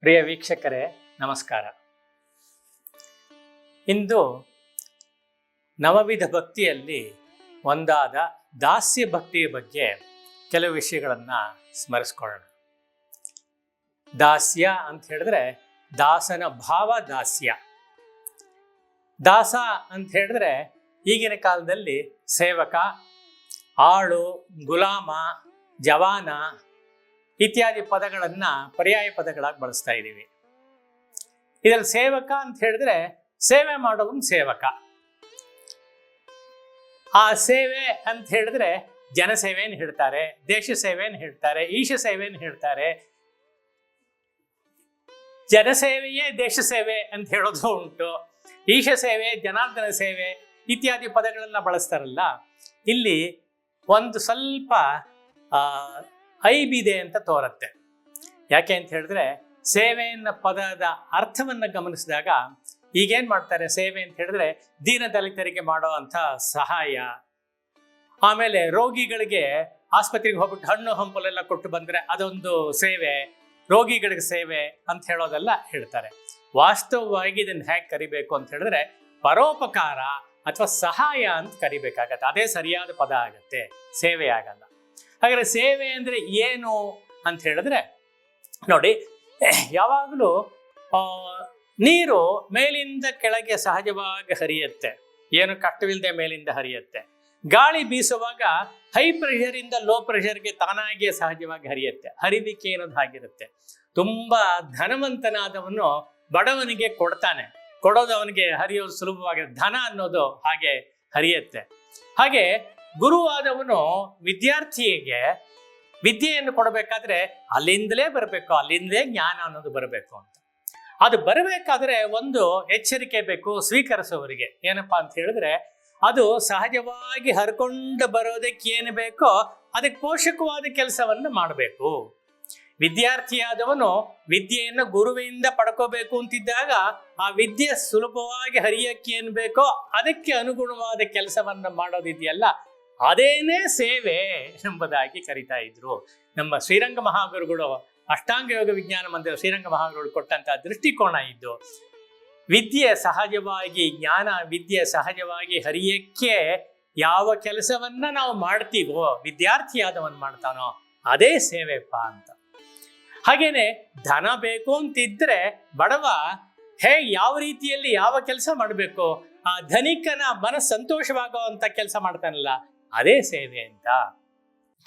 ಪ್ರಿಯ ವೀಕ್ಷಕರೇ, ನಮಸ್ಕಾರ. ಇಂದು ನವವಿಧ ಭಕ್ತಿಯಲ್ಲಿ ಒಂದಾದ ದಾಸ್ಯ ಭಕ್ತಿಯ ಬಗ್ಗೆ ಕೆಲವು ವಿಷಯಗಳನ್ನು ಸ್ಮರಿಸ್ಕೊಳ್ಳೋಣ. ದಾಸ್ಯ ಅಂತ ಹೇಳಿದ್ರೆ ದಾಸನ ಭಾವ ದಾಸ್ಯ. ದಾಸ ಅಂತ ಹೇಳಿದ್ರೆ ಈಗಿನ ಕಾಲದಲ್ಲಿ ಸೇವಕ, ಆಳು, ಗುಲಾಮ, ಜವಾನ ಇತ್ಯಾದಿ ಪದಗಳನ್ನ ಪರ್ಯಾಯ ಪದಗಳಾಗಿ ಬಳಸ್ತಾ ಇದ್ದೀವಿ. ಇದರಲ್ಲಿ ಸೇವಕ ಅಂತ ಹೇಳಿದ್ರೆ ಸೇವೆ ಮಾಡೋವನ್ ಸೇವಕ. ಆ ಸೇವೆ ಅಂತ ಹೇಳಿದ್ರೆ ಜನಸೇವೆಯನ್ನು ಹೇಳ್ತಾರೆ ದೇಶ ಸೇವೆಯನ್ನು ಹೇಳ್ತಾರೆ ಈಶ ಸೇವೆಯನ್ನು ಹೇಳ್ತಾರೆ. ಜನಸೇವೆಯೇ ದೇಶ ಸೇವೆ ಅಂತ ಹೇಳೋದು ಉಂಟು. ಈಶ ಸೇವೆ ಜನಾರ್ದನ ಸೇವೆ ಇತ್ಯಾದಿ ಪದಗಳನ್ನ ಬಳಸ್ತಾರಲ್ಲ ಇಲ್ಲಿ ಒಂದು ಸ್ವಲ್ಪ ಆ, ಐಬಿದೆ ಅಂತ ತೋರುತ್ತೆ. ಯಾಕೆ ಅಂತ ಹೇಳಿದ್ರೆ ಸೇವೆಯನ್ನ ಪದದ ಅರ್ಥವನ್ನ ಗಮನಿಸಿದಾಗ ಈಗೇನ್ ಮಾಡ್ತಾರೆ ಸೇವೆ ಅಂತ ಹೇಳಿದ್ರೆ ದೀನ ದಲಿತರಿಗೆ ಮಾಡೋ ಅಂಥ ಸಹಾಯ. ಆಮೇಲೆ ರೋಗಿಗಳಿಗೆ ಆಸ್ಪತ್ರೆಗೆ ಹೋಗ್ಬಿಟ್ಟು ಹಣ್ಣು ಹಂಪಲೆಲ್ಲ ಕೊಟ್ಟು ಬಂದ್ರೆ ಅದೊಂದು ಸೇವೆ, ರೋಗಿಗಳಿಗೆ ಸೇವೆ ಅಂತ ಹೇಳೋದೆಲ್ಲ ಹೇಳ್ತಾರೆ. ವಾಸ್ತವವಾಗಿ ಇದನ್ನ ಹೇಗೆ ಕರಿಬೇಕು ಅಂತ ಹೇಳಿದ್ರೆ ಪರೋಪಕಾರ ಅಥವಾ ಸಹಾಯ ಅಂತ ಕರಿಬೇಕಾಗತ್ತೆ. ಅದೇ ಸರಿಯಾದ ಪದ ಆಗತ್ತೆ, ಸೇವೆ ಆಗಲ್ಲ. ಹಾಗಾದ್ರೆ ಸೇವೆ ಅಂದ್ರೆ ಏನು ಅಂತ ಹೇಳಿದ್ರೆ, ನೋಡಿ, ಯಾವಾಗಲೂ ನೀರು ಮೇಲಿಂದ ಕೆಳಗೆ ಸಹಜವಾಗಿ ಹರಿಯುತ್ತೆ. ಏನು ಕಟ್ಟವಿಲ್ಲದೆ ಮೇಲಿಂದ ಹರಿಯುತ್ತೆ. ಗಾಳಿ ಬೀಸುವಾಗ ಹೈ ಪ್ರೆಷರ್ ಇಂದ ಲೋ ಪ್ರೆಷರ್ಗೆ ತಾನಾಗಿಯೇ ಸಹಜವಾಗಿ ಹರಿಯುತ್ತೆ. ಹರಿವಿಕೆ ಅನ್ನೋದು ಹಾಗಿರುತ್ತೆ. ತುಂಬಾ ಧನವಂತನಾದವನು ಬಡವನಿಗೆ ಕೊಡ್ತಾನೆ. ಕೊಡೋದು ಅವನಿಗೆ ಹರಿಯೋದು ಸುಲಭವಾಗಿದೆ ಧನ ಅನ್ನೋದು ಹಾಗೆ ಹರಿಯುತ್ತೆ. ಹಾಗೆ ಗುರುವಾದವನು ವಿದ್ಯಾರ್ಥಿಗೆ ವಿದ್ಯೆಯನ್ನು ಕೊಡಬೇಕಾದ್ರೆ ಅಲ್ಲಿಂದಲೇ ಬರಬೇಕು, ಅಲ್ಲಿಂದಲೇ ಜ್ಞಾನ ಅನ್ನೋದು ಬರಬೇಕು ಅಂತ. ಅದು ಬರಬೇಕಾದ್ರೆ ಒಂದು ಎಚ್ಚರಿಕೆ ಬೇಕು ಸ್ವೀಕರಿಸುವವರಿಗೆ. ಏನಪ್ಪಾ ಅಂತ ಹೇಳಿದ್ರೆ, ಅದು ಸಹಜವಾಗಿ ಹರ್ಕೊಂಡು ಬರೋದಕ್ಕೆ ಏನು ಬೇಕೋ ಅದಕ್ಕೆ ಪೋಷಕವಾದ ಕೆಲಸವನ್ನು ಮಾಡಬೇಕು. ವಿದ್ಯಾರ್ಥಿಯಾದವನು ವಿದ್ಯೆಯನ್ನು ಗುರುವಿನಿಂದ ಪಡ್ಕೋಬೇಕು ಅಂತಿದ್ದಾಗ ಆ ವಿದ್ಯೆ ಸುಲಭವಾಗಿ ಹರಿಯಕ್ಕೆ ಏನು ಬೇಕೋ ಅದಕ್ಕೆ ಅನುಗುಣವಾದ ಕೆಲಸವನ್ನು ಮಾಡೋದಿದೆಯಲ್ಲ ಅದೇನೇ ಸೇವೆ ಎಂಬುದಾಗಿ ಕರಿತಾ ಇದ್ರು. ನಮ್ಮ ಶ್ರೀರಂಗ ಮಹಾಗುರುಗಳು ಅಷ್ಟಾಂಗ ಯೋಗ ವಿಜ್ಞಾನ ಮಂದಿರ ಶ್ರೀರಂಗ ಮಹಾಗುರುಗಳು ಕೊಟ್ಟಂತಹ ದೃಷ್ಟಿಕೋನ ಇದ್ದು, ವಿದ್ಯೆ ಸಹಜವಾಗಿ, ಜ್ಞಾನ ವಿದ್ಯೆ ಸಹಜವಾಗಿ ಹರಿಯಕ್ಕೆ ಯಾವ ಕೆಲಸವನ್ನ ನಾವು ಮಾಡ್ತೀವೋ ವಿದ್ಯಾರ್ಥಿಯಾದವನ್ ಮಾಡ್ತಾನೋ, ಅದೇ ಸೇವೆಪ್ಪ ಅಂತ. ಹಾಗೇನೆ ಧನ ಬೇಕು ಅಂತಿದ್ರೆ ಬಡವ ಹೇ, ಯಾವ ರೀತಿಯಲ್ಲಿ ಯಾವ ಕೆಲಸ ಮಾಡಬೇಕು? ಆ ಧನಿಕನ ಮನಸ್ ಸಂತೋಷವಾಗುವಂತ ಕೆಲಸ ಮಾಡ್ತಾನಲ್ಲ ಅದೇ ಸೇವೆ ಅಂತ.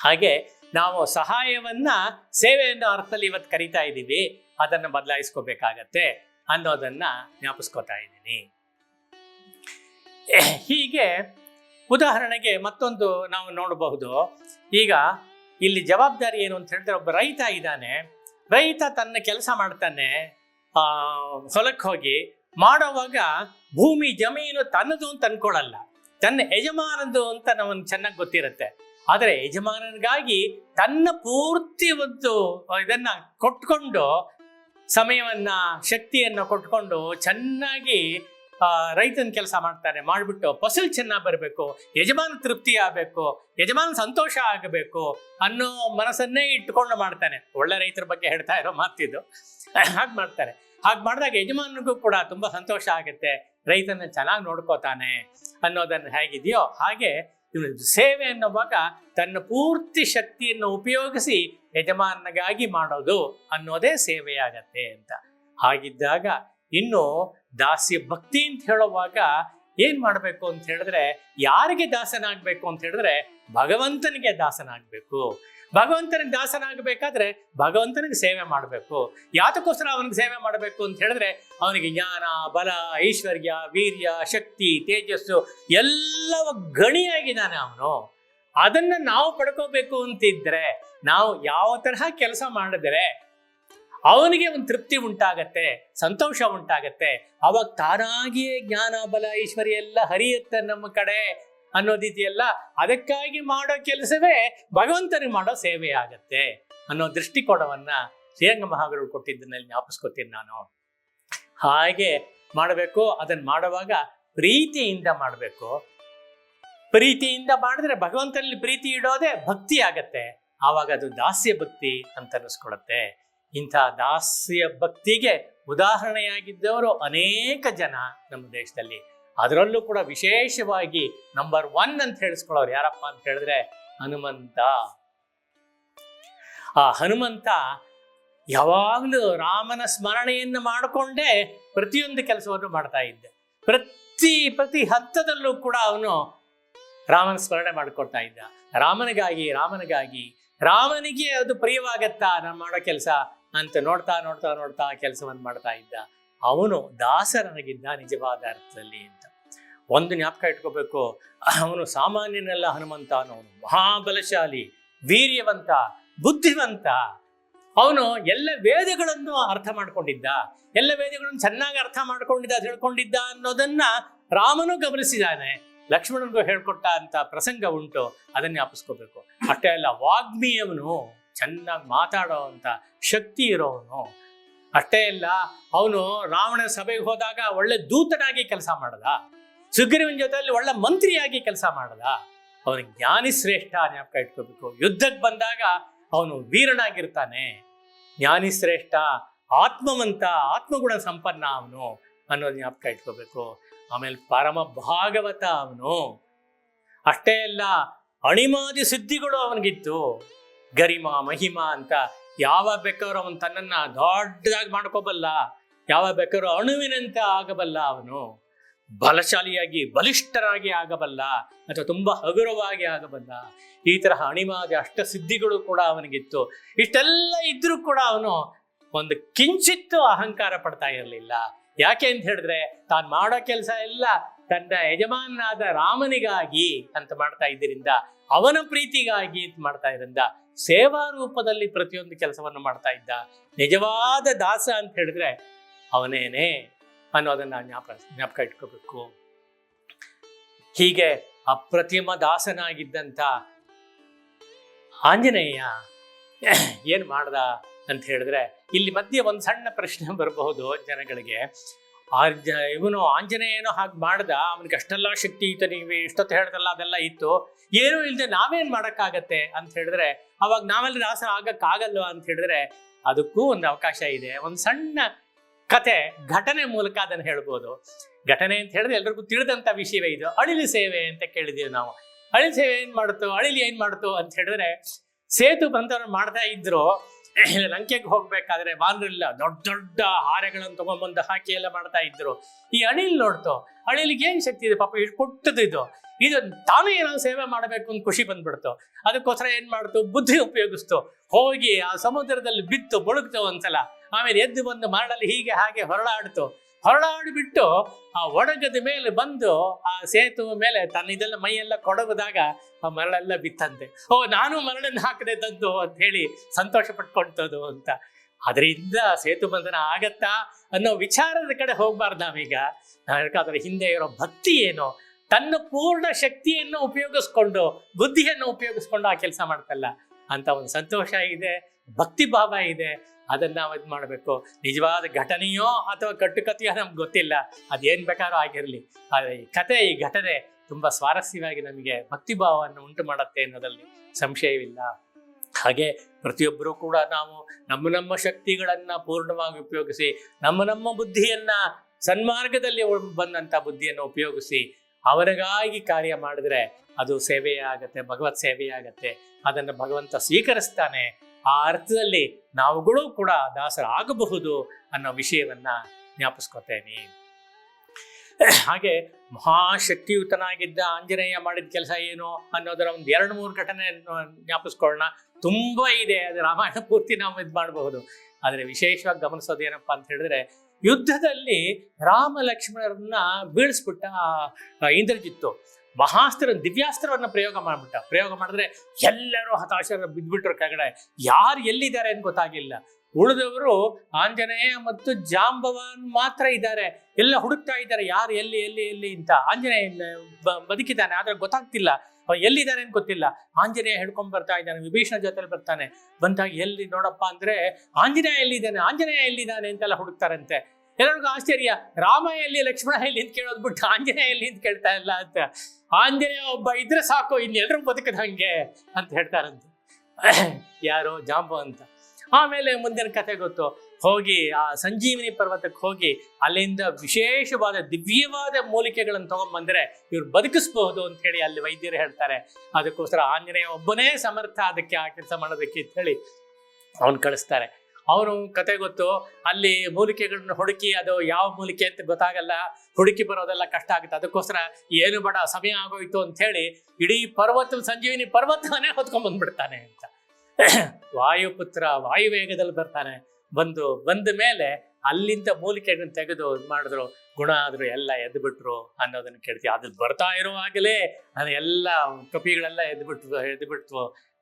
ಹಾಗೆ ನಾವು ಸಹಾಯವನ್ನ ಸೇವೆ ಅನ್ನೋ ಅರ್ಥದಲ್ಲಿ ಇವತ್ತು ಕರಿತಾ ಇದ್ದೀವಿ. ಅದನ್ನು ಬದಲಾಯಿಸ್ಕೋಬೇಕಾಗತ್ತೆ ಅನ್ನೋದನ್ನ ಜ್ಞಾಪಿಸ್ಕೋತಾ ಇದ್ದೀನಿ. ಹೀಗೆ ಉದಾಹರಣೆಗೆ ಮತ್ತೊಂದು ನಾವು ನೋಡಬಹುದು. ಈಗ ಇಲ್ಲಿ ಜವಾಬ್ದಾರಿ ಏನು ಅಂತ ಹೇಳಿದ್ರೆ ಒಬ್ಬ ರೈತ ಇದ್ದಾನೆ. ರೈತ ತನ್ನ ಕೆಲಸ ಮಾಡ್ತಾನೆ. ಹೊಲಕ್ಕೆ ಹೋಗಿ ಮಾಡೋವಾಗ ಭೂಮಿ ಜಮೀನು ತನ್ನದು ಅಂತ ಅನ್ಕೊಳ್ಳಲ್ಲ. ತನ್ನ ಯಜಮಾನದು ಅಂತ ನಮಗೆ ಚೆನ್ನಾಗಿ ಗೊತ್ತಿರುತ್ತೆ. ಆದರೆ ಯಜಮಾನನಿಗಾಗಿ ತನ್ನ ಪೂರ್ತಿ ಒಂದು ಇದನ್ನ ಕೊಟ್ಕೊಂಡು, ಸಮಯವನ್ನ, ಶಕ್ತಿಯನ್ನ ಕೊಟ್ಕೊಂಡು ಚೆನ್ನಾಗಿ ರೈತನ ಕೆಲಸ ಮಾಡ್ತಾರೆ. ಮಾಡ್ಬಿಟ್ಟು ಫಸಲ್ ಚೆನ್ನಾಗಿ ಬರಬೇಕು, ಯಜಮಾನ ತೃಪ್ತಿ ಆಗಬೇಕು, ಯಜಮಾನ ಸಂತೋಷ ಆಗಬೇಕು ಅನ್ನೋ ಮನಸ್ಸನ್ನೇ ಇಟ್ಕೊಂಡು ಮಾಡ್ತಾನೆ. ಒಳ್ಳೆ ರೈತರ ಬಗ್ಗೆ ಹೇಳ್ತಾ ಇರೋ ಮಾತಿದು. ಹಾಗೆ ಮಾಡ್ತಾರೆ. ಹಾಗೆ ಮಾಡಿದಾಗ ಯಜಮಾನಿಗೂ ಕೂಡ ತುಂಬಾ ಸಂತೋಷ ಆಗುತ್ತೆ. ರೈತನ ಚೆನ್ನಾಗಿ ನೋಡ್ಕೋತಾನೆ ಅನ್ನೋದನ್ನು ಹೇಗಿದೆಯೋ ಹಾಗೆ ಇವನು ಸೇವೆ ಅನ್ನುವಾಗ ತನ್ನ ಪೂರ್ತಿ ಶಕ್ತಿಯನ್ನು ಉಪಯೋಗಿಸಿ ಯಜಮಾನನಿಗಾಗಿ ಮಾಡೋದು ಅನ್ನೋದೇ ಸೇವೆಯಾಗತ್ತೆ ಅಂತ. ಹಾಗಿದ್ದಾಗ ಇನ್ನು ದಾಸ್ಯ ಭಕ್ತಿ ಅಂತ ಹೇಳುವಾಗ ಏನ್ ಮಾಡಬೇಕು ಅಂತ ಹೇಳಿದ್ರೆ ಯಾರಿಗೆ ದಾಸನಾಗಬೇಕು ಅಂತ ಹೇಳಿದ್ರೆ ಭಗವಂತನಿಗೆ ದಾಸನಾಗಬೇಕು. ಭಗವಂತನಿಗೆ ದಾಸನಾಗಬೇಕಾದ್ರೆ ಭಗವಂತನಿಗೆ ಸೇವೆ ಮಾಡಬೇಕು. ಯಾತಕ್ಕೋಸ್ಕರ ಅವನಿಗೆ ಸೇವೆ ಮಾಡಬೇಕು ಅಂತ ಹೇಳಿದ್ರೆ ಅವನಿಗೆ ಜ್ಞಾನ, ಬಲ, ಐಶ್ವರ್ಯ, ವೀರ್ಯ, ಶಕ್ತಿ, ತೇಜಸ್ಸು ಎಲ್ಲವ ಗಣಿಯಾಗಿದ್ದಾನೆ ಅವನು. ಅದನ್ನ ನಾವು ಪಡ್ಕೋಬೇಕು ಅಂತಿದ್ರೆ ನಾವು ಯಾವ ತರಹ ಕೆಲಸ ಮಾಡಿದ್ರೆ ಅವನಿಗೆ ಒಂದು ತೃಪ್ತಿ ಉಂಟಾಗತ್ತೆ, ಸಂತೋಷ ಉಂಟಾಗತ್ತೆ. ಅವಾಗ ತಾನಾಗಿಯೇ ಜ್ಞಾನ, ಬಲ, ಐಶ್ವರ್ಯ ಎಲ್ಲ ಹರಿಯುತ್ತೆ ನಮ್ಮ ಕಡೆ. ಅನ್ನೋದಿದೆಯಲ್ಲ ಅದಕ್ಕಾಗಿ ಮಾಡೋ ಕೆಲಸವೇ ಭಗವಂತನಿಗೆ ಮಾಡೋ ಸೇವೆ ಆಗತ್ತೆ ಅನ್ನೋ ದೃಷ್ಟಿಕೋನವನ್ನ ಶ್ರೀರಂಗ ಮಹಾಗುರು ಕೊಟ್ಟಿದ್ದನ್ನಲ್ಲಿ ಜ್ಞಾಪಿಸ್ಕೊತೀನಿ ನಾನು. ಹಾಗೆ ಮಾಡಬೇಕು, ಅದನ್ನ ಮಾಡುವಾಗ ಪ್ರೀತಿಯಿಂದ ಮಾಡಬೇಕು. ಪ್ರೀತಿಯಿಂದ ಮಾಡಿದ್ರೆ ಭಗವಂತನಲ್ಲಿ ಪ್ರೀತಿ ಇಡೋದೇ ಭಕ್ತಿ ಆಗತ್ತೆ. ಆವಾಗ ಅದು ದಾಸ್ಯ ಭಕ್ತಿ ಅಂತ ಅನ್ನಿಸ್ಕೊಡತ್ತೆ ಇಂಥ ದಾಸ್ಯ ಭಕ್ತಿಗೆ ಉದಾಹರಣೆಯಾಗಿದ್ದವರು ಅನೇಕ ಜನ ನಮ್ಮ ದೇಶದಲ್ಲಿ. ಅದರಲ್ಲೂ ಕೂಡ ವಿಶೇಷವಾಗಿ ನಂಬರ್ ಒನ್ ಅಂತ ಹೇಳಿಸ್ಕೊಳ್ಳೋರು ಯಾರಪ್ಪ ಅಂತ ಹೇಳಿದ್ರೆ ಹನುಮಂತ. ಆ ಹನುಮಂತ ಯಾವಾಗಲೂ ರಾಮನ ಸ್ಮರಣೆಯನ್ನು ಮಾಡಿಕೊಂಡೇ ಪ್ರತಿಯೊಂದು ಕೆಲಸವನ್ನು ಮಾಡ್ತಾ ಇದ್ದೆ. ಪ್ರತಿ ಪ್ರತಿ ಹಂತದಲ್ಲೂ ಕೂಡ ಅವನು ರಾಮನ ಸ್ಮರಣೆ ಮಾಡಿಕೊಡ್ತಾ ಇದ್ದ. ರಾಮನಿಗಾಗಿ ರಾಮನಿಗಾಗಿ, ರಾಮನಿಗೆ ಅದು ಪ್ರಿಯವಾಗತ್ತಾ ನಾನು ಮಾಡೋ ಕೆಲಸ ಅಂತ ನೋಡ್ತಾ ನೋಡ್ತಾ ನೋಡ್ತಾ ಕೆಲಸವನ್ನು ಮಾಡ್ತಾ ಇದ್ದ. ಅವನು ದಾಸರನಗಿದ್ದ ನಿಜವಾದ ಅರ್ಥದಲ್ಲಿ ಅಂತ. ಒಂದು ಜ್ಞಾಪಕ ಇಟ್ಕೋಬೇಕು. ಅವನು ಸಾಮಾನ್ಯನೆಲ್ಲ ಹನುಮಂತ ಅನ್ನೋನು ಮಹಾಬಲಶಾಲಿ, ವೀರ್ಯವಂತ, ಬುದ್ಧಿವಂತ. ಅವನು ಎಲ್ಲ ವೇದಗಳನ್ನು ಅರ್ಥ ಮಾಡ್ಕೊಂಡಿದ್ದ. ಎಲ್ಲ ವೇದಗಳನ್ನು ಚೆನ್ನಾಗಿ ಅರ್ಥ ಮಾಡ್ಕೊಂಡಿದ್ದ, ತಿಳ್ಕೊಂಡಿದ್ದ ಅನ್ನೋದನ್ನ ರಾಮನು ಗಮನಿಸಿದ್ದಾನೆ ಲಕ್ಷ್ಮಣನಿಗೂ ಹೇಳ್ಕೊಟ್ಟ ಅಂತ ಪ್ರಸಂಗ ಉಂಟು, ಅದನ್ನ ಜ್ಞಾಪಿಸ್ಕೋಬೇಕು. ಅಷ್ಟೇ ಅಲ್ಲ, ವಾಗ್ಮಿಯವನು ಚೆನ್ನಾಗಿ ಮಾತಾಡೋ ಅಂತ ಶಕ್ತಿ ಇರೋವನು. ಅಷ್ಟೇ ಅಲ್ಲ, ಅವನು ರಾವಣ ಸಭೆಗೆ ಹೋದಾಗ ಒಳ್ಳೆ ದೂತನಾಗಿ ಕೆಲಸ ಮಾಡದ. ಸುಗ್ರೀವನ ಜೊತೆಯಲ್ಲಿ ಒಳ್ಳೆ ಮಂತ್ರಿಯಾಗಿ ಕೆಲಸ ಮಾಡಲ್ಲ ಅವನು ಜ್ಞಾನಿ ಶ್ರೇಷ್ಠ ಜ್ಞಾಪಕ ಇಟ್ಕೋಬೇಕು. ಯುದ್ಧಕ್ಕೆ ಬಂದಾಗ ಅವನು ವೀರನಾಗಿರ್ತಾನೆ. ಜ್ಞಾನಿ ಶ್ರೇಷ್ಠ, ಆತ್ಮವಂತ, ಆತ್ಮಗುಣ ಸಂಪನ್ನ ಅವನು ಅನ್ನೋದು ಜ್ಞಾಪಕ ಇಟ್ಕೋಬೇಕು. ಆಮೇಲೆ ಪರಮ ಭಾಗವತ ಅವನು. ಅಷ್ಟೇ ಅಲ್ಲ, ಅಣಿಮಾದಿ ಸಿದ್ಧಿಗಳು ಅವನಿಗಿತ್ತು. ಗರಿಮ, ಮಹಿಮಾ ಅಂತ ಯಾವ ಬೇಕಾದ್ರೂ ಅವನು ತನ್ನನ್ನ ದೊಡ್ಡದಾಗಿ ಮಾಡ್ಕೋಬಲ್ಲ, ಯಾವ ಬೇಕಾದ್ರೂ ಅಣುವಿನಂತೆ ಆಗಬಲ್ಲ ಅವನು. ಬಲಶಾಲಿಯಾಗಿ, ಬಲಿಷ್ಠರಾಗಿ ಆಗಬಲ್ಲ, ಅಥವಾ ತುಂಬಾ ಹಗುರವಾಗಿ ಆಗಬಲ್ಲ, ಈ ತರಹ ಅಣಿಮಾದ ಅಷ್ಟ ಸಿದ್ಧಿಗಳು ಕೂಡ ಅವನಿಗಿತ್ತು. ಇಷ್ಟೆಲ್ಲ ಇದ್ರೂ ಕೂಡ ಅವನು ಒಂದು ಕಿಂಚಿತ್ತು ಅಹಂಕಾರ ಪಡ್ತಾ ಇರಲಿಲ್ಲ. ಯಾಕೆ ಅಂತ ಹೇಳಿದ್ರೆ, ತಾನು ಮಾಡೋ ಕೆಲಸ ಎಲ್ಲ ತನ್ನ ಯಜಮಾನನಾದ ರಾಮನಿಗಾಗಿ ಅಂತ ಮಾಡ್ತಾ ಇದ್ದರಿಂದ ಅವನ ಪ್ರೀತಿಗಾಗಿ ಅಂತ ಮಾಡ್ತಾ ಇದ್ರಿಂದ, ಸೇವಾ ರೂಪದಲ್ಲಿ ಪ್ರತಿಯೊಂದು ಕೆಲಸವನ್ನು ಮಾಡ್ತಾ ಇದ್ದ. ನಿಜವಾದ ದಾಸ ಅಂತ ಹೇಳಿದ್ರೆ, ಅವನೇನೆ? ಅನ್ನೋದನ್ನ ಜ್ಞಾಪ, ಜ್ಞಾಪಕ ಇಟ್ಕೋಬೇಕು. ಹೀಗೆ ಅಪ್ರತಿಮ ದಾಸನಾಗಿದ್ದಂಥ ಆಂಜನೇಯ ಏನು ಮಾಡ್ದ ಅಂತ ಹೇಳಿದ್ರೆ, ಇಲ್ಲಿ ಮಧ್ಯೆ ಒಂದು ಸಣ್ಣ ಪ್ರಶ್ನೆ ಬರಬಹುದು ಜನಗಳಿಗೆ. ಅರ್ಜ ಇವನು ಆಂಜನೇಯನೋ ಹಾಗೆ ಮಾಡ್ದ, ಅವನಿಗೆ ಅಷ್ಟೆಲ್ಲ ಶಕ್ತಿ ಇತ್ತು, ನೀವು ಇಷ್ಟೊತ್ತು ಹೇಳ್ದಲ್ಲ, ಅದೆಲ್ಲ ಇತ್ತು. ಏನೂ ಇಲ್ಲದೆ ನಾವೇನು ಮಾಡೋಕ್ಕಾಗತ್ತೆ ಅಂತ ಹೇಳಿದ್ರೆ, ಅವಾಗ ನಾವೆಲ್ಲ ದಾಸ ಆಗಕ್ಕಾಗಲ್ವಾ ಅಂತ ಹೇಳಿದ್ರೆ, ಅದಕ್ಕೂ ಒಂದು ಅವಕಾಶ ಇದೆ. ಒಂದು ಸಣ್ಣ ಕತೆ ಘಟನೆ ಮೂಲಕ ಅದನ್ನು ಹೇಳ್ಬೋದು. ಘಟನೆ ಅಂತ ಹೇಳಿದ್ರೆ ಎಲ್ರಿಗೂ ತಿಳಿದಂತ ವಿಷಯವೇ ಇದು. ಅಳಿಲು ಸೇವೆ ಅಂತ ಕೇಳಿದೀವಿ ನಾವು. ಅಳಿಲು ಸೇವೆ ಏನ್ ಮಾಡುತ್ತೋ? ಅಳಿಲಿ ಏನ್ ಮಾಡ್ತು ಅಂತ ಹೇಳಿದ್ರೆ ಸೇತು ಬಂದವ್ರು ಮಾಡ್ತಾ ಇದ್ರು. ಲಂಕೆಗೆ ಹೋಗ್ಬೇಕಾದ್ರೆ ವಾನರಿಲ್ಲ ದೊಡ್ಡ ದೊಡ್ಡ ಹಾರೆಗಳನ್ನು ತಗೊಂಡ್ಬಂದು ಹಾಕಿ ಎಲ್ಲ ಮಾಡ್ತಾ ಇದ್ರು. ಈ ಅಳಿಲ್ ನೋಡ್ತು. ಅಳಿಲಿಗೆ ಏನ್ ಶಕ್ತಿ ಇದೆ? ಪಾಪ ಇಷ್ಟು ಕೊಟ್ಟದ್ದು ಇದು. ಇದು ತಾನು ಏನೋ ಸೇವೆ ಮಾಡಬೇಕು ಅಂತ ಖುಷಿ ಬಂದ್ಬಿಡ್ತು. ಅದಕ್ಕೋಸ್ಕರ ಏನ್ ಮಾಡ್ತು? ಬುದ್ಧಿ ಉಪಯೋಗಿಸ್ತು. ಹೋಗಿ ಆ ಸಮುದ್ರದಲ್ಲಿ ಬಿತ್ತು, ಬಳುಕ್ತು ಒಂದ್ಸಲ. ಆಮೇಲೆ ಎದ್ದು ಬಂದು ಮರಳಲ್ಲಿ ಹೀಗೆ ಹಾಗೆ ಹೊರಳಾಡ್ತು. ಹೊರಳಾಡಿಬಿಟ್ಟು ಆ ಒಡಗದ ಮೇಲೆ ಬಂದು ಆ ಸೇತುವೆ ಮೇಲೆ ತನ್ನ ಇದೆಲ್ಲ ಮೈಯೆಲ್ಲ ಕೊಡಗದಾಗ ಆ ಮರಳೆಲ್ಲ ಬಿತ್ತಂತೆ. ಓ, ನಾನು ಮರಳನ್ನು ಹಾಕದೆ ತಂದು ಅಂತ ಹೇಳಿ ಸಂತೋಷ ಪಟ್ಕೊಂತದ್ದು ಅಂತ. ಅದರಿಂದ ಸೇತು ಬಂಧನ ಆಗತ್ತಾ ಅನ್ನೋ ವಿಚಾರದ ಕಡೆ ಹೋಗ್ಬಾರ್ದು ನಾವೀಗ. ಅದರ ಹಿಂದೆ ಇರೋ ಭಕ್ತಿ ಏನು? ತನ್ನ ಪೂರ್ಣ ಶಕ್ತಿಯನ್ನು ಉಪಯೋಗಿಸ್ಕೊಂಡು, ಬುದ್ಧಿಯನ್ನು ಉಪಯೋಗಿಸ್ಕೊಂಡು ಆ ಕೆಲಸ ಮಾಡ್ತಲ್ಲ. ಅಂತ ಒಂದು ಸಂತೋಷ ಇದೆ ಭಕ್ತಿ ಭಾವ ಇದೆ, ಅದನ್ನ ನಾವು ಇದು ಮಾಡಬೇಕು. ನಿಜವಾದ ಘಟನೆಯೋ ಅಥವಾ ಕಟ್ಟುಕತೆಯೋ ನಮ್ಗೆ ಗೊತ್ತಿಲ್ಲ. ಅದೇನ್ ಬೇಕಾದ್ರೂ ಆಗಿರಲಿ. ಆದರೆ ಈ ಕತೆ, ಈ ಘಟನೆ ತುಂಬಾ ಸ್ವಾರಸ್ಯವಾಗಿ ನಮಗೆ ಭಕ್ತಿ ಭಾವವನ್ನು ಉಂಟು ಮಾಡುತ್ತೆ ಅನ್ನೋದ್ರಲ್ಲಿ ಸಂಶಯವಿಲ್ಲ. ಹಾಗೆ ಪ್ರತಿಯೊಬ್ಬರೂ ಕೂಡ ನಾವು ನಮ್ಮ ನಮ್ಮ ಶಕ್ತಿಗಳನ್ನ ಪೂರ್ಣವಾಗಿ ಉಪಯೋಗಿಸಿ, ನಮ್ಮ ನಮ್ಮ ಬುದ್ಧಿಯನ್ನ ಸನ್ಮಾರ್ಗದಲ್ಲಿ ಬಂದಂತ ಬುದ್ಧಿಯನ್ನು ಉಪಯೋಗಿಸಿ, ಅವರಿಗಾಗಿ ಕಾರ್ಯ ಮಾಡಿದ್ರೆ ಅದು ಸೇವೆಯೇ ಆಗತ್ತೆ ಭಗವತ್ ಸೇವೆಯೇ ಆಗತ್ತೆ ಅದನ್ನು ಭಗವಂತ ಸ್ವೀಕರಿಸ್ತಾನೆ. ಆ ಅರ್ಥದಲ್ಲಿ ನಾವುಗಳು ಕೂಡ ದಾಸರಾಗಬಹುದು ಅನ್ನೋ ವಿಷಯವನ್ನ ಜ್ಞಾಪಿಸ್ಕೊತೇನೆ. ಹಾಗೆ ಮಹಾಶಕ್ತಿಯುತನಾಗಿದ್ದ ಆಂಜನೇಯ ಮಾಡಿದ ಕೆಲಸ ಏನು ಅನ್ನೋದರ ಒಂದು ಎರಡು ಮೂರು ಘಟನೆ ಜ್ಞಾಪಿಸ್ಕೊಳ್ಳೋಣ. ತುಂಬಾ ಇದೆ, ಅದು ರಾಮಾಯಣ ಪೂರ್ತಿ ನಾವು ಇದು ಮಾಡಬಹುದು. ಆದರೆ ವಿಶೇಷವಾಗಿ ಗಮನಿಸೋದು ಏನಪ್ಪಾ ಅಂತ ಹೇಳಿದ್ರೆ ಯುದ್ಧದಲ್ಲಿ ರಾಮ ಲಕ್ಷ್ಮಣರನ್ನ ಬೀಳಿಸ್ಬಿಟ್ಟ ಇಂದ್ರಜಿತ್ತು. ಮಹಾಸ್ತ್ರ ದಿವ್ಯಾಸ್ತ್ರವನ್ನು ಪ್ರಯೋಗ ಮಾಡಿಬಿಟ್ಟ. ಪ್ರಯೋಗ ಮಾಡಿದ್ರೆ ಎಲ್ಲರೂ ಹತಾಶರ ಬಿದ್ದುಬಿಟ್ರು ಕೆಳಗಡೆ. ಯಾರು ಎಲ್ಲಿದ್ದಾರೆ ಅಂತ ಗೊತ್ತಾಗಿಲ್ಲ. ಉಳಿದವರು ಆಂಜನೇಯ ಮತ್ತು ಜಾಂಬವನ್ ಮಾತ್ರ ಇದ್ದಾರೆ. ಎಲ್ಲ ಹುಡುಕ್ತಾ ಇದ್ದಾರೆ. ಯಾರು ಎಲ್ಲಿ ಎಲ್ಲಿ ಎಲ್ಲಿ ಅಂತ. ಆಂಜನೇಯ ಬದುಕಿದ್ದಾನೆ. ಆದ್ರೆ ಗೊತ್ತಾಗ್ತಿಲ್ಲ. ಎಲ್ಲಿದ್ದಾರೆ ಅಂತ ಗೊತ್ತಿಲ್ಲ. ಆಂಜನೇಯ ಹಿಡ್ಕೊಂಡ್ ಬರ್ತಾ ಇದ್ದಾನೆ. ವಿಭೀಷಣ ಜೊತೆಲಿ ಬರ್ತಾನೆ. ಬಂದಾಗ ಎಲ್ಲಿ ನೋಡಪ್ಪ ಅಂದ್ರೆ ಆಂಜನೇಯ ಎಲ್ಲಿದ್ದಾನೆ? ಆಂಜನೇಯ ಎಲ್ಲಿದ್ದಾನೆ ಅಂತೆಲ್ಲ ಹುಡುಕ್ತಾರಂತೆ. ಎಲ್ಲರಿಗೂ ಆಶ್ಚರ್ಯ ರಾಮ ಎಲ್ಲಿ ಲಕ್ಷ್ಮಣ ಎಲ್ಲಿ ಅಂತ ಕೇಳೋದು ಬಿಟ್ಟು ಆಂಜನೇಯ ಎಲ್ಲಿ ಅಂತ ಕೇಳ್ತಾ ಇಲ್ಲ ಅಂತ. ಆಂಜನೇಯ ಒಬ್ಬ ಇದ್ರೆ ಸಾಕು ಇನ್ನೆಲ್ಲರೂ ಬದುಕದ ಹಂಗೆ ಅಂತ ಹೇಳ್ತಾರಂತೆ. ಯಾರು ಜಾಂಬು ಅಂತ. ಆಮೇಲೆ ಮುಂದಿನ ಕಥೆ ಗೊತ್ತು. ಹೋಗಿ, ಆ ಸಂಜೀವಿನಿ ಪರ್ವತಕ್ಕೆ ಹೋಗಿ ಅಲ್ಲಿಂದ ವಿಶೇಷವಾದ, ದಿವ್ಯವಾದ ಮೂಲಿಕೆಗಳನ್ನು ತಗೊಂಡ್ಬಂದ್ರೆ ಇವ್ರು ಬದುಕಿಸ್ಬಹುದು ಅಂತ ಹೇಳಿ ಅಲ್ಲಿ ವೈದ್ಯರು ಹೇಳ್ತಾರೆ. ಅದಕ್ಕೋಸ್ಕರ ಆಂಜನೇಯ ಒಬ್ಬನೇ ಸಮರ್ಥ, ಅದಕ್ಕೆ ಆ ಕೆಲಸ ಮಾಡೋದಕ್ಕೆ ಅಂತ ಹೇಳಿ ಅವನು ಕಳಿಸ್ತಾರೆ. ಅವನು ಕತೆ ಗೊತ್ತು, ಅಲ್ಲಿ ಮೂಲಿಕೆಗಳನ್ನ ಹುಡುಕಿ ಅದು ಯಾವ ಮೂಲಿಕೆ ಅಂತ ಗೊತ್ತಾಗಲ್ಲ, ಹುಡುಕಿ ಬರೋದೆಲ್ಲ ಕಷ್ಟ ಆಗುತ್ತೆ. ಅದಕ್ಕೋಸ್ಕರ ಏನು ಬೇಡ, ಸಮಯ ಆಗೋಯ್ತು ಅಂತ ಹೇಳಿ ಇಡೀ ಪರ್ವತ ಸಂಜೀವಿನಿ ಪರ್ವತವನ್ನೇ ಹೊತ್ಕೊಂಡ್ ಬಂದ್ಬಿಡ್ತಾನೆ ಅಂತ. ವಾಯುಪುತ್ರ ವಾಯುವೇಗದಲ್ಲಿ ಬರ್ತಾನೆ. ಬಂದು, ಬಂದ ಮೇಲೆ ಅಲ್ಲಿಂದ ಮೂಲಿಕೆಗಳನ್ನ ತೆಗೆದು ಇದ್ ಮಾಡಿದ್ರು. ಗುಣ ಆದ್ರು ಎಲ್ಲ ಎದ್ದು ಬಿಟ್ರು ಅನ್ನೋದನ್ನ ಕೇಳ್ತೀವಿ. ಅದ್ರಲ್ಲಿ ಬರ್ತಾ ಇರುವಾಗಲೇ ನಾನು ಎಲ್ಲ ಕಪಿಗಳೆಲ್ಲ ಎದ್ದು ಬಿಟ್ರು ಎದ್ದು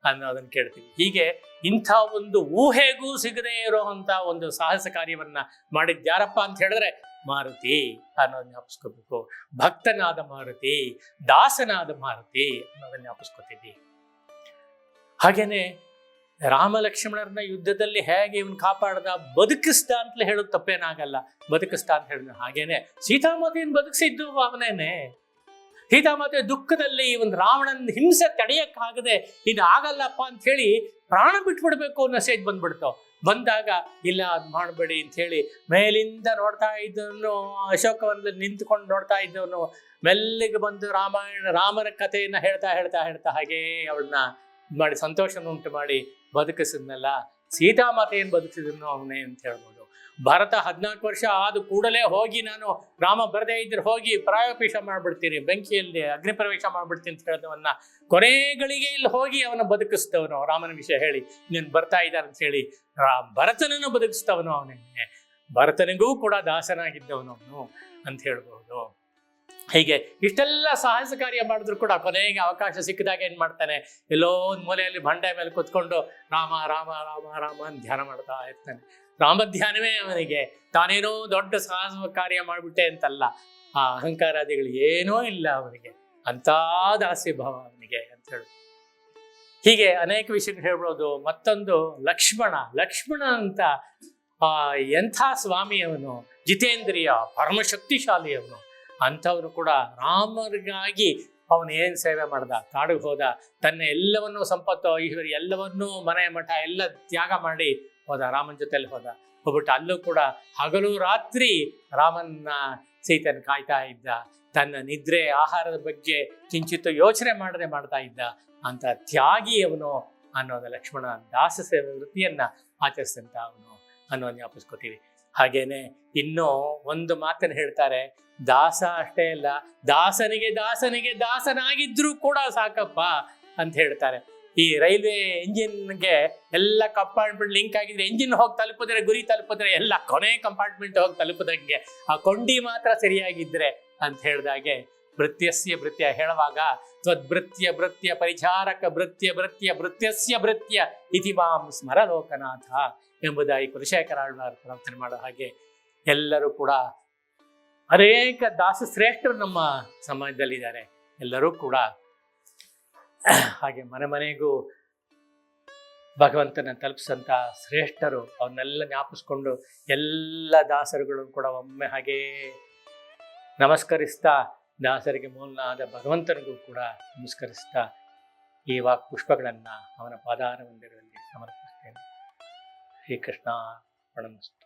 ಅನ್ನೋದನ್ನ ಕೇಳ್ತೀವಿ ಹೀಗೆ ಇಂಥ ಒಂದು ಊಹೆಗೂ ಸಿಗದೇ ಇರೋವಂಥ ಒಂದು ಸಾಹಸ ಕಾರ್ಯವನ್ನ ಮಾಡಿದ್ಯಾರಪ್ಪ ಅಂತ ಹೇಳಿದ್ರೆ ಮಾರುತಿ. ಅನ್ನೋದು ಜ್ಞಾಪಿಸ್ಕೋಬೇಕು. ಭಕ್ತನಾದ ಮಾರುತಿ, ದಾಸನಾದ ಮಾರುತಿ ಅನ್ನೋದನ್ನ ಜ್ಞಾಪಿಸ್ಕೋತೀವಿ. ಹಾಗೇನೆ ರಾಮ ಲಕ್ಷ್ಮಣರನ್ನ ಯುದ್ಧದಲ್ಲಿ ಹೇಗೆ ಇವನ್ ಕಾಪಾಡ್ದ, ಬದುಕಿಸ್ದ ಅಂತಲೇ ಹೇಳೋದು ತಪ್ಪೇನಾಗಲ್ಲ. ಬದುಕಿಸ್ದ ಅಂತ ಹೇಳಿದ ಹಾಗೇನೆ ಸೀತಾಮಾತೆಯನ್ನು ಬದುಕಿಸಿದ್ದು ಅವನೇನೆ. ಸೀತಾಮಾತೆ ದುಃಖದಲ್ಲಿ ಒಂದು ರಾವಣನ ಹಿಂಸೆ ತಡೆಯಕ್ಕಾಗದೆ ಇದು ಆಗಲ್ಲಪ್ಪ ಅಂತ ಹೇಳಿ ಪ್ರಾಣ ಬಿಟ್ಬಿಡ್ಬೇಕು ಅನ್ನೋ ಸೇಜ್ ಬಂದ್ಬಿಡ್ತು. ಬಂದಾಗ, ಇಲ್ಲ, ಅದ್ ಮಾಡಬೇಡಿ ಅಂತ ಹೇಳಿ ಮೇಲಿಂದ ನೋಡ್ತಾ ಇದ್ದವನು, ಅಶೋಕವನ್ನ ನಿಂತ್ಕೊಂಡು ನೋಡ್ತಾ ಇದ್ದವನು ಮೆಲ್ಲಿಗೆ ಬಂದು ರಾಮಾಯಣ ರಾಮನ ಕಥೆಯನ್ನ ಹೇಳ್ತಾ ಹೇಳ್ತಾ ಹೇಳ್ತಾ ಹಾಗೆ ಅವಳನ್ನ ಮಾಡಿ ಸಂತೋಷನ ಉಂಟು ಮಾಡಿ ಬದುಕಿಸಿದ್ನಲ್ಲ. ಸೀತಾಮಾತೆಯನ್ನು ಬದುಕಿಸಿದ್ನು ಅವನೇ ಅಂತ ಹೇಳ್ಬೋದು. ಭಾರತ ಹದಿನಾಲ್ಕು ವರ್ಷ ಆದ ಕೂಡಲೇ ಹೋಗಿ ನಾನು ರಾಮ ಬರದೇ ಇದ್ರೆ ಹೋಗಿ ಪ್ರಾಯೋಪೇಶ ಮಾಡ್ಬಿಡ್ತೀನಿ, ಬೆಂಕಿಯಲ್ಲಿ ಅಗ್ನಿ ಪ್ರವೇಶ ಮಾಡ್ಬಿಡ್ತೀನಿ ಅಂತ ಹೇಳಿದವನ್ನ ಕೊನೆಗಳಿಗೆ ಇಲ್ಲಿ ಹೋಗಿ ಅವನ ಬದುಕಿಸ್ತವನು, ರಾಮನ ವಿಷಯ ಹೇಳಿ, ನೀನು ಬರ್ತಾ ಇದ್ದಾನೆ ಅಂತ ಹೇಳಿ, ರಾ ಭರತನನ್ನು ಬದುಕಿಸ್ತವನು ಅವನಿಗೆ ಭರತನಿಗೂ ಕೂಡ ದಾಸನಾಗಿದ್ದವನು ಅವನು ಅಂತ ಹೇಳ್ಬಹುದು. ಹೀಗೆ ಇಷ್ಟೆಲ್ಲ ಸಾಹಸ ಕಾರ್ಯ ಮಾಡಿದ್ರು ಕೂಡ ಕೊನೆಗೆ ಅವಕಾಶ ಸಿಕ್ಕಿದಾಗ ಏನ್ ಮಾಡ್ತಾನೆ? ಎಲ್ಲೋ ಒಂದು ಮೂಲೆಯಲ್ಲಿ ಬಂಡೆ ಮೇಲೆ ಕುತ್ಕೊಂಡು ರಾಮ ರಾಮ ರಾಮ ರಾಮ ಅಂತ ಧ್ಯಾನ ಮಾಡ್ತಾ ಇರ್ತಾನೆ. ರಾಮ ಧ್ಯಾನವೇ ಅವನಿಗೆ. ತಾನೇನೋ ದೊಡ್ಡ ಸಾಹಸ ಕಾರ್ಯ ಮಾಡಿಬಿಟ್ಟೆ ಅಂತಲ್ಲ. ಆ ಅಹಂಕಾರಾದಿಗಳು ಏನೂ ಇಲ್ಲ ಅವನಿಗೆ. ಅಂತ ದಾಸ್ಯ ಭಾವ ಅವನಿಗೆ ಅಂತ ಹೇಳಿ. ಹೀಗೆ ಅನೇಕ ವಿಷಯ ಹೇಳ್ಬೋದು. ಮತ್ತೊಂದು ಲಕ್ಷ್ಮಣ. ಲಕ್ಷ್ಮಣ ಅಂತ ಆ ಎಂಥ ಸ್ವಾಮಿಯವನು, ಜಿತೇಂದ್ರಿಯ ಪರಮಶಕ್ತಿಶಾಲಿಯವನು. ಅಂಥವನು ಕೂಡ ರಾಮರಿಗಾಗಿ ಅವನು ಏನು ಸೇವೆ ಮಾಡ್ದ? ಕಾಡಿಗೆ ಹೋದ. ತನ್ನ ಎಲ್ಲವನ್ನೂ ಸಂಪತ್ತು ಇವರು ಎಲ್ಲವನ್ನೂ ಮನೆ ಮಠ ಎಲ್ಲ ತ್ಯಾಗ ಮಾಡಿ ಹೋದ, ರಾಮನ ಜೊತೆಯಲ್ಲಿ ಹೋದ. ಹೋಗ್ಬಿಟ್ಟು ಅಲ್ಲೂ ಕೂಡ ಹಗಲು ರಾತ್ರಿ ರಾಮನ್ನ ಸೀತನ ಕಾಯ್ತಾ ಇದ್ದ. ತನ್ನ ನಿದ್ರೆ ಆಹಾರದ ಬಗ್ಗೆ ಕಿಂಚಿತ್ತು ಯೋಚನೆ ಮಾಡದೆ ಮಾಡ್ತಾ ಇದ್ದ. ಅಂತ ತ್ಯಾಗಿ ಅವನು ಅನ್ನೋದ ಲಕ್ಷ್ಮಣ ದಾಸ ಸೇವೆ ವೃತ್ತಿಯನ್ನ ಆಚರಿಸಿದಂತ ಅವನು ಅನ್ನೋದು ಜ್ಞಾಪಿಸ್ಕೋತೀವಿ. ಹಾಗೇನೆ ಇನ್ನೂ ಒಂದು ಮಾತನ್ನು ಹೇಳ್ತಾರೆ. ದಾಸ ಅಷ್ಟೇ ಅಲ್ಲ, ದಾಸನಿಗೆ ದಾಸನಿಗೆ ದಾಸನಾಗಿದ್ರೂ ಕೂಡ ಸಾಕಪ್ಪ ಅಂತ ಹೇಳ್ತಾರೆ. ಈ ರೈಲ್ವೆ ಇಂಜಿನ್ಗೆ ಎಲ್ಲ ಕಂಪಾರ್ಟ್ಮೆಂಟ್ ಲಿಂಕ್ ಆಗಿದ್ರೆ ಇಂಜಿನ್ ಹೋಗಿ ತಲುಪಿದ್ರೆ, ಗುರಿ ತಲುಪಿದ್ರೆ ಎಲ್ಲ ಕೊನೆ ಕಂಪಾರ್ಟ್ಮೆಂಟ್ ಹೋಗಿ ತಲುಪದಂಗೆ ಆ ಕೊಂಡಿ ಮಾತ್ರ ಸರಿಯಾಗಿದ್ರೆ ಅಂತ ಹೇಳಿದಾಗೆ ಭೃತ್ಯಸ್ಯ ಭೃತ್ಯ ಹೇಳುವಾಗ ತ್ವದ್ಭೃತ್ಯ ಭೃತ್ಯ ಪರಿಚಾರಕ ಭೃತ್ಯ ಭೃತ್ಯ ಭೃತ್ಯಸ್ಯ ಭೃತ್ಯ ಇತಿ ಮಾಂ ಸ್ಮರಲೋಕನಾಥ ಎಂಬುದಾಗಿ ಕುಲಶೇಖರಾಳ್ವಾರ್ ಪ್ರಾರ್ಥನೆ ಮಾಡೋ ಹಾಗೆ ಎಲ್ಲರೂ ಕೂಡ ಅನೇಕ ದಾಸ ಶ್ರೇಷ್ಠರು ನಮ್ಮ ಸಮಾಜದಲ್ಲಿದ್ದಾರೆ. ಎಲ್ಲರೂ ಕೂಡ ಹಾಗೆ ಮನೆ ಮನೆಗೂ ಭಗವಂತನ ತಲುಪಿಸಂತ ಶ್ರೇಷ್ಠರು, ಅವನ್ನೆಲ್ಲ ಜ್ಞಾಪಿಸ್ಕೊಂಡು ಎಲ್ಲ ದಾಸರುಗಳು ಕೂಡ ಒಮ್ಮೆ ಹಾಗೆ ನಮಸ್ಕರಿಸ್ತಾ, ದಾಸರಿಗೆ ಮೂಲನಾದ ಭಗವಂತನಿಗೂ ಕೂಡ ನಮಸ್ಕರಿಸ್ತಾ ಈ ವಾಕ್ ಪುಷ್ಪಗಳನ್ನು ಅವನ ಪಾದಾರ ಮಂದಿರದಲ್ಲಿ ಸಮರ್ಪಿಸ್ತೇನೆ. ಶ್ರೀಕೃಷ್ಣ ಪ್ರಣಮಸ್ತು.